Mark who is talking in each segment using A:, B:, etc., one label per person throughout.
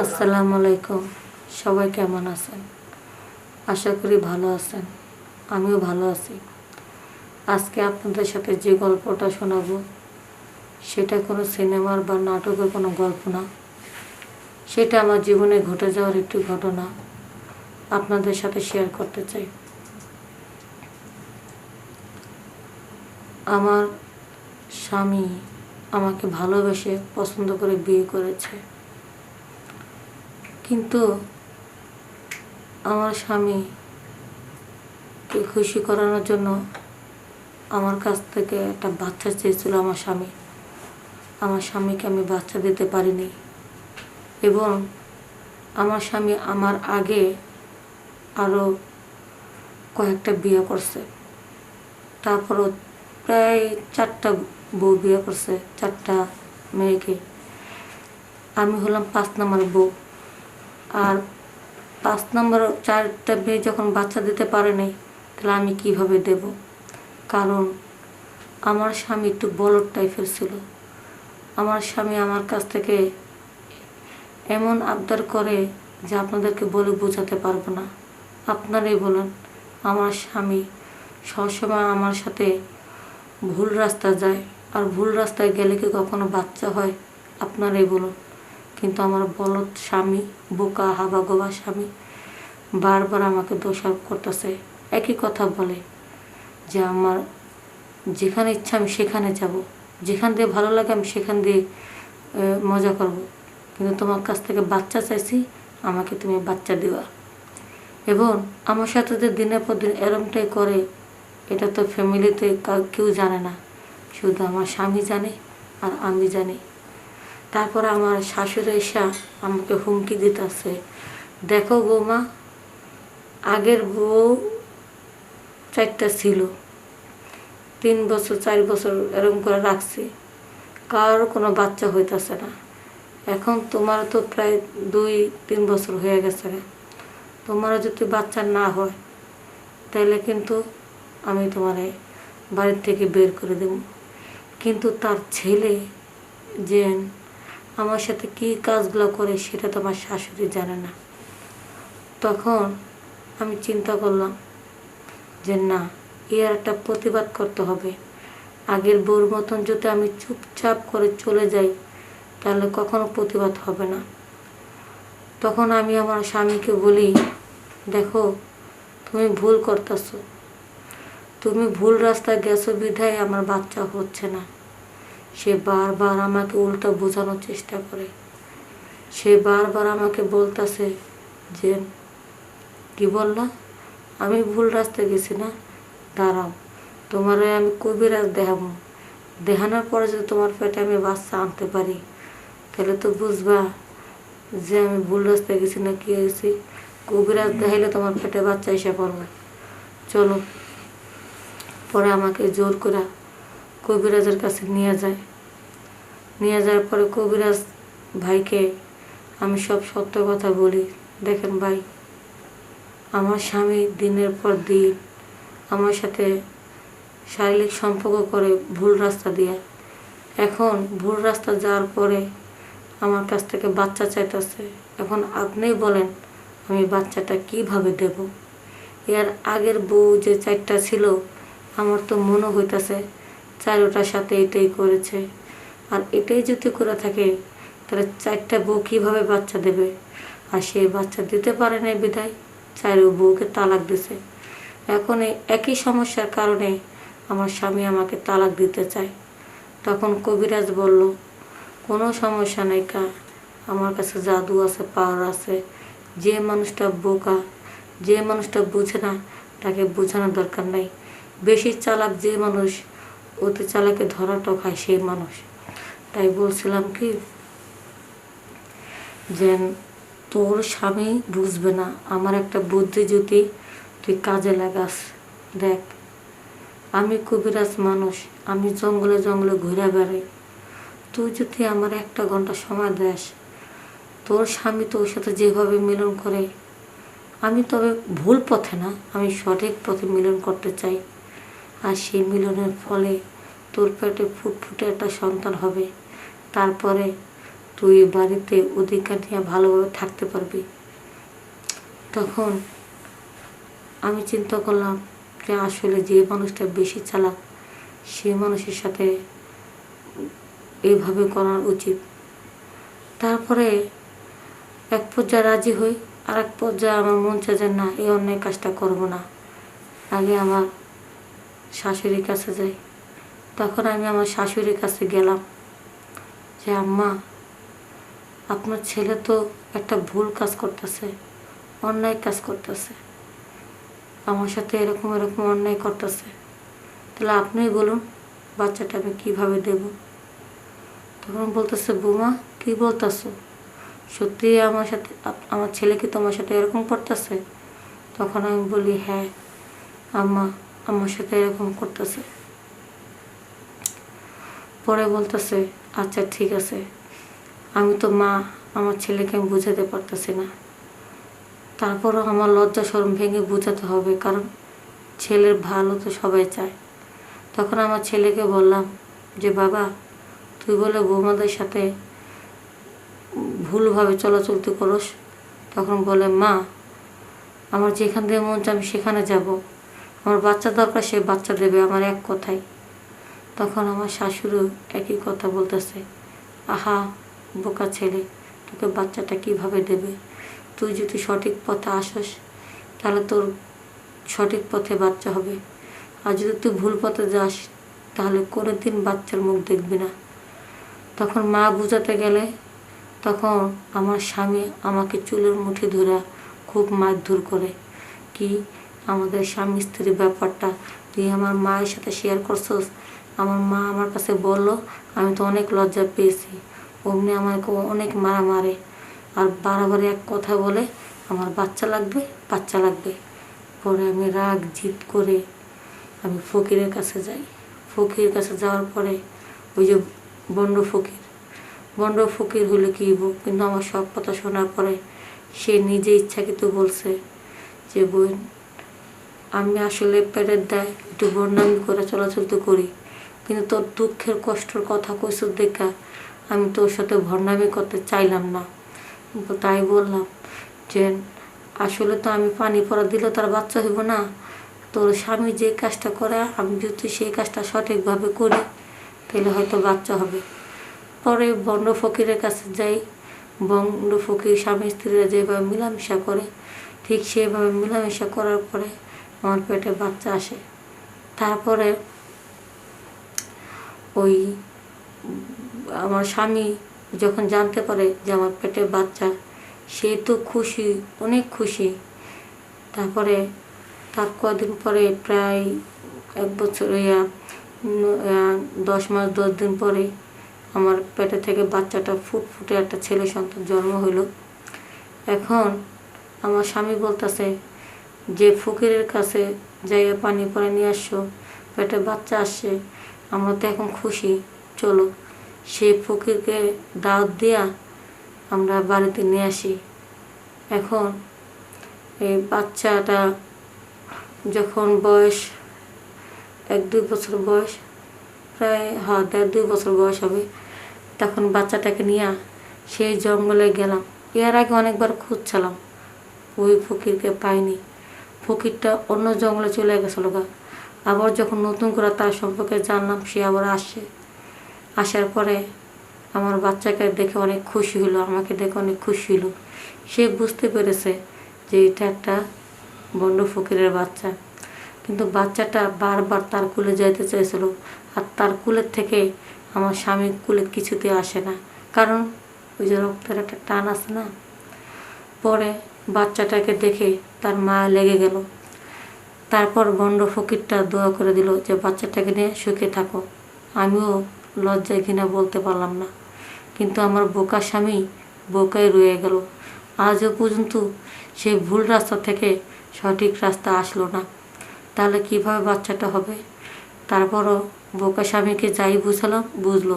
A: আসসালামু আলাইকুম। সবাই কেমন আছেন? আশা করি ভালো আছেন। আমিও ভালো আছি। আজকে আপনাদের সাথে যে গল্পটা শোনাবো, সেটা কোনো সিনেমার বা নাটকের কোনো গল্প না। সেটা আমার জীবনে ঘটে যাওয়ার একটি ঘটনা আপনাদের সাথে শেয়ার করতে চাই। আমার স্বামী আমাকে ভালোবেসে পছন্দ করে বিয়ে করেছে। কিন্তু আমার স্বামীকে খুশি করানোর জন্য আমার কাছ থেকে একটা বাচ্চা চেয়েছিল আমার স্বামী। আমার স্বামীকে আমি বাচ্চা দিতে পারিনি এবং আমার স্বামী আমার আগে আরও কয়েকটা বিয়ে করছে। তারপরও প্রায় চারটা বউ বিয়ে করছে, চারটা মেয়েকে। আমি হলাম পাঁচ নম্বর বউ। আর পাঁচ নম্বর চারটা মেয়ে যখন বাচ্চা দিতে পারে নাই, তাহলে আমি কীভাবে দেব? কারণ আমার স্বামী একটু বলদ টাইপের ছিল। আমার স্বামী আমার কাছ থেকে এমন আবদার করে যে আপনাদেরকে বলে বোঝাতে পারব না। আপনারাই বলেন, আমার স্বামী সবসময় আমার সাথে ভুল রাস্তা যায়, আর ভুল রাস্তায় গেলে কি কখনো বাচ্চা হয়? আপনারাই বলুন। কিন্তু আমার বলদ স্বামী, বোকা হাবা গোবা স্বামী বারবার আমাকে দোষারোপ করতেছে। একই কথা বলে যে আমার যেখানে ইচ্ছা আমি সেখানে যাব। যেখান দিয়ে ভালো লাগে আমি সেখান দিয়ে মজা করব। কিন্তু তোমার কাছ থেকে বাচ্চা চাইছি, আমাকে তুমি বাচ্চা দেওয়া এবং আমার সাথে যে দিনের পর দিন এরমটাই করে, এটা তো ফ্যামিলিতে কেউ জানে না। শুধু আমার স্বামী জানে আর আমি জানি। তারপর আমার শাশুড়ি এসা আমাকে হুমকি দিতেছে। দেখো বৌমা, আগের বউ চারটা ছিল। তিন বছর, চার বছর এরকম করে রাখছি। কারোর কোনো বাচ্চা হইতেছে না। এখন তোমার তো প্রায় দুই, তিন বছর হয়ে গেছে। তোমারও যদি বাচ্চা না হয়, তাহলে কিন্তু আমি তোমার বাড়ির থেকে বের করে দেব। কিন্তু তার ছেলে যে আমার সাথে কী কাজগুলো করে সেটা তো আমার শাশুড়ি জানে না। তখন আমি চিন্তা করলাম যে না এর একটা প্রতিবাদ করতে হবে। আগের বউর মতন যদি আমি চুপচাপ করে চলে যাই, তাহলে কখনো প্রতিবাদ হবে না। তখন আমি আমার স্বামীকে বলি, দেখো, তুমি ভুল করতেছো। তুমি ভুল রাস্তায় গেছো, বিধায় আমার বাচ্চা হচ্ছে না। সে বারবার আমাকে উল্টো বোঝানোর চেষ্টা করে। সে বারবার আমাকে বলতাছে যে, কি বললা? আমি ভুল রাস্তায় গেছি না? দাঁড়াও, তোমার আমি কবিরাজ দেখাবো। দেখানোর পরে যদি তোমার পেটে আমি বাচ্চা আনতে পারি, তাহলে তো বুঝবা যে আমি ভুল রাস্তায় গেছি না কি হয়েছি। কবিরাজ দেখাইলে তোমার পেটে বাচ্চা এসে পড়বে। চলো, পরে আমাকে জোর করে কবিরাজের কাছে নিয়ে যায়। নিয়ে যাওয়ার পরে কবিরাজ, ভাইকে, আমি সব সত্য কথা বলি। দেখেন ভাই, আমার স্বামী দিনের পর দিন আমার সাথে শারীরিক সম্পর্ক করে ভুল রাস্তা দিয়ে। এখন ভুল রাস্তা যাওয়ার পরে আমার কাছ থেকে বাচ্চা চাইতেছে। এখন আপনিই বলেন, আমি বাচ্চাটা কীভাবে দেব? এর আগের বউ যে চারটা ছিল, আমার তো মনে হইতাছে চারোটার সাথে এটাই করেছে। আর এটাই যদি করে থাকে, তাহলে চারটা বউ কীভাবে বাচ্চা দেবে? আর সে বাচ্চা দিতে পারে না বিধায় চারো বউকে তালাক দিছে। এখন একই সমস্যার কারণে আমার স্বামী আমাকে তালাক দিতে চায়। তখন কবিরাজ বলল, কোনো সমস্যা নেই কা, আমার কাছে জাদু আছে পাওয়ার আছে। যে মানুষটা বোকা, যে মানুষটা বুঝে না, তাকে বোঝানোর দরকার নাই। বেশি চালাক যে মানুষ অতি চালাকে ধরাটাও খায় সেই মানুষ। তাই বলছিলাম কি যে তোর স্বামী বুঝবে না, আমার একটা বুদ্ধি যদি তুই কাজে লাগাস, দেখ, আমি কবিরাজ মানুষ, আমি জঙ্গলে জঙ্গলে ঘুরে বেড়াই। তুই যদি আমার একটা ঘণ্টা সময় দেস, তোর স্বামী তোর সাথে যেভাবে মিলন করে, আমি তবে ভুল পথে না, আমি সঠিক পথে মিলন করতে চাই। আর সেই মিলনের ফলে তোর পেটে ফুটফুটে একটা সন্তান হবে। তারপরে তুই বাড়িতে অধিকার নিয়ে ভালোভাবে থাকতে পারবি। তখন আমি চিন্তা করলাম যে আসলে যে মানুষটা বেশি চালাক, সে মানুষের সাথে এইভাবে করা উচিত। তারপরে এক পর্যায়ে রাজি হই আর এক পর্যায়ে আমার মন চায় যে না, এই অন্যায় কাজটা করব না। আগে আমার শাশুড়ির কাছে যাই। তখন আমি আমার শাশুড়ির কাছে গেলাম যে, আম্মা, আপনার ছেলে তো একটা ভুল কাজ করতেছে, অন্যায় কাজ করতেছে। আমার সাথে এরকম এরকম অন্যায় করতেছে। তাহলে আপনিই বলুন, বাচ্চাটা আমি কীভাবে দেব? তখন বলতেছে, বৌমা, কি বলতেছো? সত্যি আমার সাথে আমার ছেলে কি তোমার সাথে এরকম করতেছে? তখন আমি বলি হ্যাঁ আম্মা, আমার সাথে এরকম করতেছে। পরে বলতেছে আচ্ছা ঠিক আছে। আমি তো মা, আমার ছেলেকে আমি বুঝাতে পারতেছি না। তারপরও আমার লজ্জা, শরম ভেঙে বোঝাতে হবে, কারণ ছেলের ভালো তো সবাই চায়। তখন আমার ছেলেকে বললাম যে, বাবা, তুই বলে বৌমাদের সাথে ভুলভাবে চলাচলতি করস। তখন বলে, মা, আমার যেখান থেকে মন চায় আমি সেখানে যাব। আমার বাচ্চা দরকার সে বাচ্চা দেবে, আমার এক কথাই তখন আমার শাশুড়িও একই কথা বলতেছে। আহা, বোকা ছেলে, তোকে বাচ্চাটা কীভাবে দেবে? তুই যদি সঠিক পথে আসস, তাহলে তোর সঠিক পথে বাচ্চা হবে। আর যদি তুই ভুল পথে যাস, তাহলে কোনো দিন বাচ্চার মুখ দেখবি না। তখন মা বুঝাতে গেলে, তখন আমার স্বামী আমাকে চুলের মুঠি ধরে খুব মারধর করে। কি? আমাদের স্বামী স্ত্রীর ব্যাপারটা তুই আমার মায়ের সাথে শেয়ার করছস? আমার মা আমার কাছে বলল, আমি তো অনেক লজ্জা পেয়েছি। অমনি আমাকে অনেক মারা মারে। আর বারবার এক কথা বলে, আমার বাচ্চা লাগবে বাচ্চা লাগবে। পরে আমি রাগ জিত করে আমি ফকিরের কাছে যাই। ফকির কাছে যাওয়ার পরে ওই যে বন্ড ফকির। বন্ড ফকির হলে কি কিন্তু আমার সব কথা শোনার পরে সে নিজে ইচ্ছাকৃত বলছে যে, বোন, আমি আসলে পেটের দেয় একটু বর্ণামি করে চলাচল তো করি। কিন্তু তোর দুঃখের, কষ্টর কথা কইস দেখা আমি তোর সাথে ভণ্ডামি করতে চাইলাম না। তাই বললাম যে, আসলে তো আমি পানি পড়া দিলে তার বাচ্চা হইব না। তোর স্বামী যে কাজটা করে, আমি যদি সেই কাজটা সঠিকভাবে করি, তাহলে হয়তো বাচ্চা হবে। পরে বন্ড ফকিরের কাছে যাই। বন্ড ফকির স্বামী স্ত্রীরা যেভাবে মিলামিশা করে, ঠিক সেইভাবে মিলামিশা করার পরে আমার পেটে বাচ্চা আসে। তারপরে ওই আমার স্বামী যখন জানতে পারে যে আমার পেটে বাচ্চা, সে তো খুশি, অনেক খুশি। তারপরে তার কদিন পরে প্রায় এক বছর দশ মাস, দশ দিন পরে আমার পেটে থেকে বাচ্চাটা ফুটফুটে একটা ছেলে সন্তান জন্ম হলো এখন আমার স্বামী বলতেছে যে, ফকিরের কাছে যাইয়া পানি পরে নিয়ে আসছো পেটে বাচ্চা আসছে। আমরা তো এখন খুশি। চলো, সেই ফকিরকে দাওয়াত দিয়া আমরা বাড়িতে নিয়ে আসি। এখন এই বাচ্চাটা যখন বয়স এক দুই বছর বয়স, প্রায় হ্যাঁ দেড় দুই বছর বয়স হবে, তখন বাচ্চাটাকে নিয়ে সেই জঙ্গলে গেলাম। এর আগে অনেকবার খুঁজছিলাম, ওই ফকিরকে পাইনি। ফকিরটা অন্য জঙ্গলে চলে গেছিল গা। আবার যখন নতুন করে তার সম্পর্কে জানলাম, সে আবার আসে। আসার পরে আমার বাচ্চাকে দেখে অনেক খুশি হলো, আমাকে দেখে অনেক খুশি হলো। সে বুঝতে পেরেছে যে এটা একটা বন্ড ফকিরের বাচ্চা। কিন্তু বাচ্চাটা বারবার তার কুলে যাইতে চাইছিল আর তার কুলের থেকে আমার স্বামীর কুলে কিছুতে আসে না। কারণ ওই যে রক্তের একটা টান আছে না? পরে বাচ্চাটাকে দেখে তার মা লেগে গেল। তারপর বন্ড ফকিরটা দোয়া করে দিল যে, বাচ্চাটাকে নিয়ে সুখে থাকো। আমিও লজ্জায় ঘৃণা বলতে পারলাম না। কিন্তু আমার বোকা স্বামী বোকায় রয়ে গেল। আজও পর্যন্ত সেই ভুল রাস্তা থেকে সঠিক রাস্তা আসলো না। তাহলে কীভাবে বাচ্চাটা হবে? তারপরও বোকা স্বামীকে যাই বুঝালাম, বুঝলো।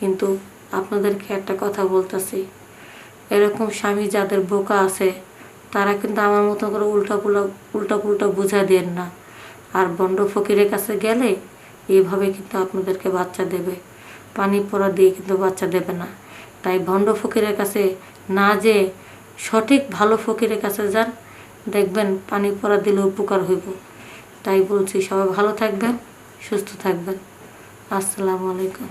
A: কিন্তু আপনাদেরকে একটা কথা বলতেছি। এরকম স্বামী যাদের বোকা আছে তারা কিন্তু আমার মতো করে উল্টা পুলা উল্টা পুলটা বোঝা দেন না। আর বন্ড ফকিরের কাছে গেলে এইভাবে কিন্তু আপনাদেরকে বাচ্চা দেবে। পানি পড়া দিয়ে কিন্তু বাচ্চা দেবে না। তাই ভণ্ড ফকিরের কাছে না যে সঠিক ভালো ফকিরের কাছে যান। দেখবেন পানি পড়া দিলে উপকার হইব। তাই বলছি, সবাই ভালো থাকবেন, সুস্থ থাকবেন। আসসালামু আলাইকুম।